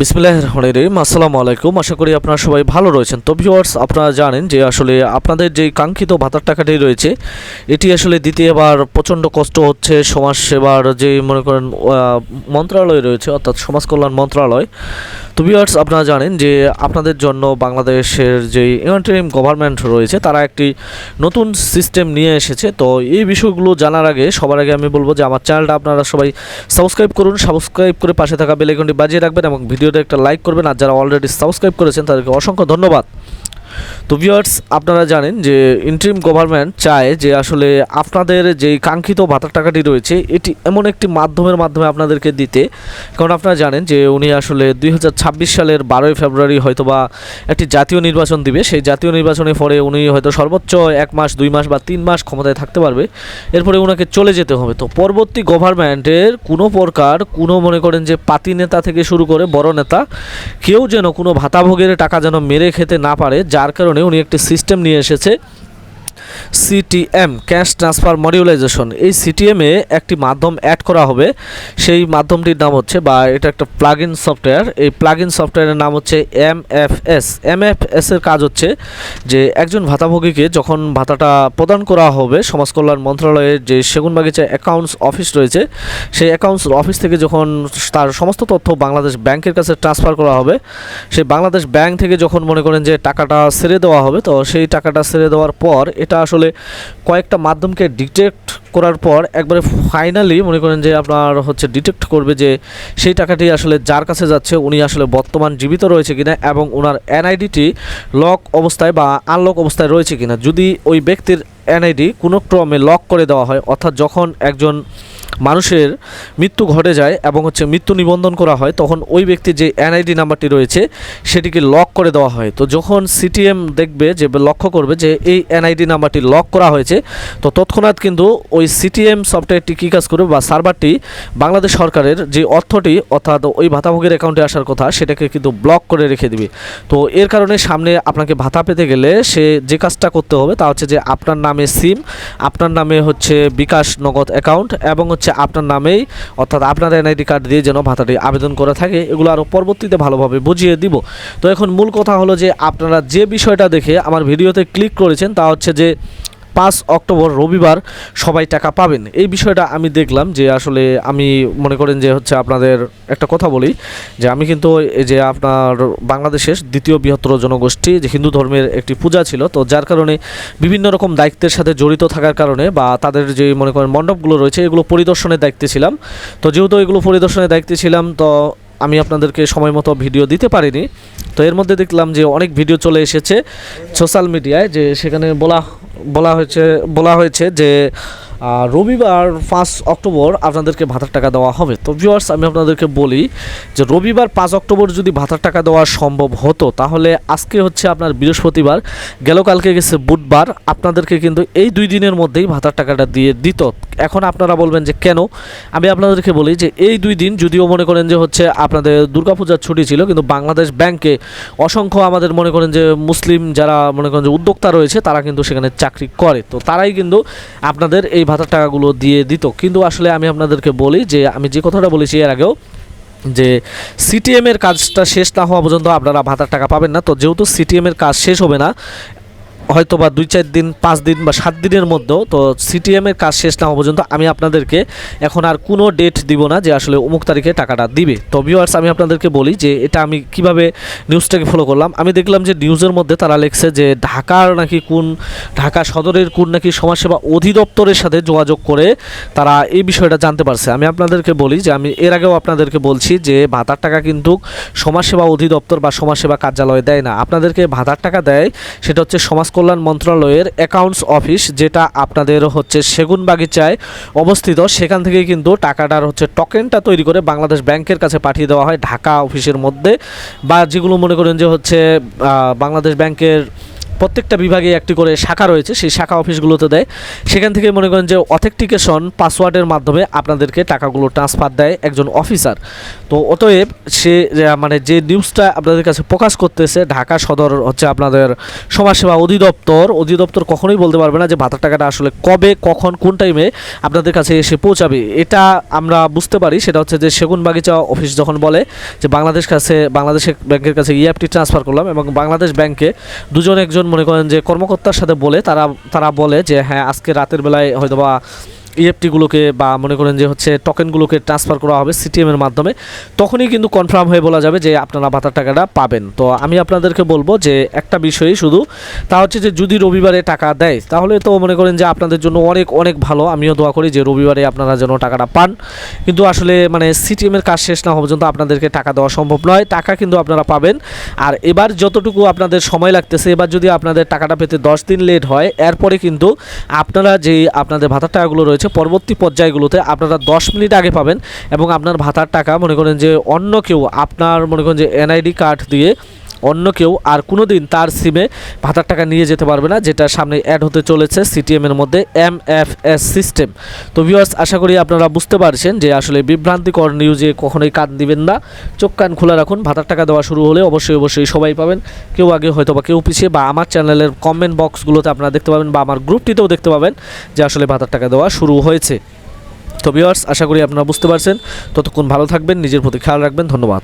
বিসমিল্লাহ রহমান রহিম। আসসালামু আলাইকুম। আশা করি আপনারা সবাই ভালো রয়েছেন। তো ভিউয়ার্স আপনারা জানেন যে আসলে আপনাদের যে কাঙ্ক্ষিত ভাতার টাকাটি রয়েছে, এটি আসলে দিতে এবার প্রচণ্ড কষ্ট হচ্ছে। সমাজ সেবার যে মনে করেন মন্ত্রণালয় রয়েছে, অর্থাৎ সমাজ কল্যাণ মন্ত্রণালয় তো ভিউয়ার্স আপনারা জানেন যে আপনাদের জন্য বাংলাদেশের যে ইন্টারিম গভর্নমেন্ট রয়েছে, তারা একটি নতুন সিস্টেম নিয়ে এসেছে। তো এই বিষয়গুলো জানার আগে, সবার আগে আমি বলব যে আমার চ্যানেলটা আপনারা সবাই সাবস্ক্রাইব করুন সাবস্ক্রাইব করে পাশে থাকা বেলাইকনটি বাজিয়ে রাখবেন এবং ভিডিওটা একটা লাইক করবেন। আর যারা অলরেডি সাবস্ক্রাইব করেছেন, তাদেরকে অসংখ্য ধন্যবাদ। তো ভিউয়ার্স আপনারা জানেন যে ইন্টারিম গভর্নমেন্ট চায় যে আসলে আপনাদের যে কাঙ্ক্ষিত ভাতার টাকাটি রয়েছে, এটি এমন একটি মাধ্যমের মাধ্যমে আপনাদেরকে দিতে। কারণ আপনারা জানেন যে উনি আসলে দুই হাজার ছাব্বিশ সালের বারোই ফেব্রুয়ারি হয়তোবা একটি জাতীয় নির্বাচন দিবে। সেই জাতীয় নির্বাচনের পরে উনি হয়তো সর্বোচ্চ এক মাস, দুই মাস বা তিন মাস ক্ষমতায় থাকতে পারবে। এরপরে ওনাকে চলে যেতে হবে। তো পরবর্তী গভর্নমেন্টের কোনো প্রকার কোনো মনে করেন যে পাতি নেতা থেকে শুরু করে বড় নেতা, কেউ যেন কোনো ভাতাভোগের টাকা যেন মেরে খেতে না পারে যার কারণে উনি একটি সিস্টেম নিয়ে এসেছে। সিটিএম ক্যাশ ট্রান্সফার মডিউলাইজেশন এই সিটিএমে একটি মাধ্যম অ্যাড করা হবে। সেই মাধ্যমটির নাম হচ্ছে বা এটা একটা প্লাগ সফটওয়্যার এই প্লাগ সফটওয়্যারের নাম হচ্ছে M F S M F S এর কাজ হচ্ছে যে একজন ভাতাভোগীকে যখন ভাতাটা প্রদান করা হবে, সমাজ কল্যাণ মন্ত্রণালয়ের যে সেগুনবাগিচা অ্যাকাউন্টস অফিস রয়েছে, সেই অ্যাকাউন্টস অফিস থেকে যখন তার সমস্ত তথ্য বাংলাদেশ ব্যাংকের কাছে ট্রান্সফার করা হবে, সেই বাংলাদেশ ব্যাংক থেকে যখন মনে করেন যে টাকাটা ছেড়ে দেওয়া হবে, তো সেই টাকাটা ছেড়ে দেওয়ার পর এটা আসলে কয়েকটা মাধ্যমকে ডিটেক্ট করার পর একবারে ফাইনালি মনে করেন যে আপনার হচ্ছে ডিটেক্ট করবে যে সেই টাকাটি আসলে যার কাছে যাচ্ছে, উনি আসলে বর্তমান জীবিত রয়েছে কিনা এবং ওনার এনআইডিটি লক অবস্থায় বা আনলক অবস্থায় রয়েছে কিনা। যদি ওই ব্যক্তির এনআইডি কোনো ক্রমে লক করে দেওয়া হয়, অর্থাৎ যখন একজন মানুষের মৃত্যু ঘটে যায় এবং হচ্ছে মৃত্যু নিবন্ধন করা হয়, তখন ওই ব্যক্তির যে এনআইডি নাম্বারটি রয়েছে, সেটিকে লক করে দেওয়া হয়। তো যখন সিটিএম দেখবে যে, লক্ষ্য করবে যে, এই এনআইডি নাম্বারটি লক করা হয়েছে, তো তৎক্ষণাৎ কিন্তু ওই সিটিএম সফটওয়্যারটি কী কাজ করবে বা সার্ভারটি বাংলাদেশ সরকারের যে অর্থটি, অর্থাৎ ওই ভাতাভোগের অ্যাকাউন্টে আসার কথা, সেটাকে কিন্তু ব্লক করে রেখে দিবে। তো এর কারণে সামনে আপনাকে ভাতা পেতে গেলে সে যে কাজটা করতে হবে, তা হচ্ছে যে আপনার নামে সিম আপনার নামে হচ্ছে বিকাশ নগদ অ্যাকাউন্ট এবং হচ্ছে আপনার নামেই, অর্থাৎ আপনার এনআইডি কার্ড দিয়ে যেন ভাতাটি আবেদন করে থাকে, এগুলো আরও পরবর্তীতে ভালোভাবে বুঝিয়ে দিব। তো এখন মূল কথা হলো যে, আপনারা যে বিষয়টা দেখে আমার ভিডিওতে ক্লিক করেছেন তা হচ্ছে যে পাঁচ অক্টোবর রবিবার সবাই টাকা পাবেন। এই বিষয়টা আমি দেখলাম যে আসলে আমি মনে করেন যে হচ্ছে আপনাদের একটা কথা বলি, যে আমি কিন্তু যে আপনার বাংলাদেশের দ্বিতীয় বৃহত্তর জনগোষ্ঠী, যে হিন্দু ধর্মের একটি পূজা ছিল, তো যার কারণে বিভিন্ন রকম দায়িত্বের সাথে জড়িত থাকার কারণে বা তাদের যে মনে করেন মণ্ডপগুলো রয়েছে, এগুলো পরিদর্শনের দায়িত্বে ছিলাম। তো যেহেতু এগুলো পরিদর্শনের দায়িত্বে ছিলাম, তো আমি আপনাদেরকে সময় মতো ভিডিও দিতে পারিনি। তো এর মধ্যে দেখলাম যে অনেক ভিডিও চলে এসেছে সোশ্যাল মিডিয়ায়, যে সেখানে বলা বলা হয়েছে বলা হয়েছে যে রবিবার পাঁচ অক্টোবর আপনাদেরকে ভাতার টাকা দেওয়া হবে। তো ভিউয়ার্স আমি আপনাদেরকে বলি যে রবিবার পাঁচ অক্টোবর যদি ভাতার টাকা দেওয়া সম্ভব হতো, তাহলে আজকে হচ্ছে আপনার বৃহস্পতিবার, গেল কালকে গেছে বুধবার, আপনাদেরকে কিন্তু এই দুই দিনের মধ্যেই ভাতার টাকাটা দিয়ে দিত। এখন আপনারা বলবেন যে কেন? আমি আপনাদেরকে বলি যে এই দুই দিন যদিও মনে করেন যে হচ্ছে আপনাদের দুর্গাপূজার ছুটি ছিল, কিন্তু বাংলাদেশ ব্যাংকে অসংখ্য আমাদের মনে করেন যে মুসলিম যারা মনে করেন যে উদ্যোক্তা রয়েছে, তারা কিন্তু সেখানে চাকরি করে। তো তারাই কিন্তু আপনাদের এই ভাতার টাকাগুলো দিয়ে দিত। কিন্তু আসলে আমি আপনাদেরকে বলি যে, আমি যে কথাটা বলেছি এর আগেও, যে সিটিএমের কাজটা শেষ না হওয়া পর্যন্ত আপনারা ভাতার টাকা পাবেন না। তো যেহেতু সিটিএমের কাজ শেষ হবে না হয়তো বা দুই চার দিন, পাঁচ দিন বা সাত দিনের মধ্যেও তো সিটিএম এর কাজ শেষ না হওয়া পর্যন্ত আমি আপনাদেরকে এখন আর কোনো ডেট দিব না যে আসলে অমুক তারিখে টাকাটা দিবে। তো ভিউয়ার্স আমি আপনাদেরকে বলি যে এটা আমি কীভাবে নিউজটাকে ফলো করলাম। আমি দেখলাম যে নিউজের মধ্যে তারা লিখছে যে ঢাকার নাকি কোন, ঢাকা সদরের কোন নাকি সমাজসেবা অধিদপ্তরের সাথে যোগাযোগ করে তারা এই বিষয়টা জানতে পারছে। আমি আপনাদেরকে বলি যে আমি এর আগেও আপনাদেরকে বলছি যে ভাতার টাকা কিন্তু সমাজসেবা অধিদপ্তর বা সমাজসেবা কার্যালয় দেয় না। আপনাদেরকে ভাতার টাকা দেয় সেটা হচ্ছে সমাজ কল্যাণ মন্ত্রণালয়ের অ্যাকাউন্টস অফিস যেটা আপনাদের হচ্ছে সেগুন বাগিচায় অবস্থিত, সেখান থেকে কিন্তু টাকাটার হচ্ছে টকেনটা তৈরি করে বাংলাদেশ ব্যাংকের কাছে পাঠিয়ে দেওয়া হয় ঢাকা অফিসের মধ্যে। বা যেগুলো মনে করেন যে হচ্ছে বাংলাদেশ ব্যাংকের প্রত্যেকটা বিভাগে একটি করে শাখা রয়েছে, সেই শাখা অফিসগুলোতে দেয়। সেখান থেকে মনে করেন যে অথেন্টিকেশন পাসওয়ার্ডের মাধ্যমে আপনাদেরকে টাকাগুলো ট্রান্সফার দেয় একজন অফিসার তো অতএব সে মানে যে নিউজটা আপনাদের কাছে প্রকাশ করতেছে, ঢাকা সদর হচ্ছে আপনাদের সমাজসেবা অধিদপ্তর। অধিদপ্তর কখনোই বলতে পারবে না যে ভাতার টাকাটা আসলে কবে, কখন, কোন টাইমে আপনাদের কাছে এসে পৌঁছাবে। এটা আমরা বুঝতে পারি, সেটা হচ্ছে যে সেগুন বাগিচা অফিস যখন বলে যে বাংলাদেশ কাছে, বাংলাদেশ ব্যাংকের কাছে ইএফটি ট্রান্সফার করলাম এবং বাংলাদেশ ব্যাংকে দুজন একজন মনে করেন যে কর্মকর্তার সাথে বলে তারা তারা বলে যে হ্যাঁ আজকে রাতের বেলায় হয়তো বা ইএফটিগুলোকে বা মনে করেন যে হচ্ছে টোকেনগুলোকে ট্রান্সফার করা হবে সিটিএম এর মাধ্যমে, তখনই কিন্তু কনফার্ম হয়ে বলা যাবে যে আপনারা ভাতার টাকাটা পাবেন। তো আমি আপনাদেরকে বলব যে একটা বিষয়ই শুধু, তা হচ্ছে যে যদি রবিবারে টাকা দেয়, তাহলে তো মনে করেন যে আপনাদের জন্য অনেক অনেক ভালো। আমিও দোয়া করি যে রবিবারে আপনারা যেন টাকাটা পান। কিন্তু আসলে মানে সিটিএম এর কাজ শেষ না হওয়া পর্যন্ত আপনাদেরকে টাকা দেওয়া সম্ভব নয়। টাকা কিন্তু আপনারা পাবেন। আর এবার যতটুকু আপনাদের সময় লাগতেছে, এবার যদি আপনাদের টাকাটা পেতে দশ দিন লেট হয়, এরপরে কিন্তু আপনারা যে আপনাদের ভাতার টাকাগুলো রয়েছে পরবর্তী পর্যায়গুলোতে আপনারা দশ মিনিট আগে পাবেন এবং আপনার ভাতার টাকা মনে করেন যে অন্য কেউ আপনার মনে করেন যে এনআইডি কার্ড দিয়ে অন্য কেউ আর কোনো দিন তার সিমে ভাতার টাকা নিয়ে যেতে পারবে না, যেটা সামনে অ্যাড হতে চলেছে সিটিএম এর মধ্যে এম এফ এস সিস্টেম তো ভিউয়ার্স আশা করি আপনারা বুঝতে পারছেন যে আসলে বিভ্রান্তিকর নিউজে কখনোই কান দিবেন না। চোখ কান খোলা রাখুন, ভাতার টাকা দেওয়া শুরু হলে অবশ্যই অবশ্যই সবাই পাবেন। কেউ আগে হয়তো বা কেউ পিছিয়ে বা আমার চ্যানেলের কমেন্ট বক্সগুলোতে আপনারা দেখতে পাবেন বা আমার গ্রুপটিতেও দেখতে পাবেন যে আসলে ভাতার টাকা দেওয়া শুরু হয়েছে। তো ভিউয়ার্স আশা করি আপনারা বুঝতে পারছেন। ততক্ষণ ভালো থাকবেন, নিজের প্রতি খেয়াল রাখবেন। ধন্যবাদ।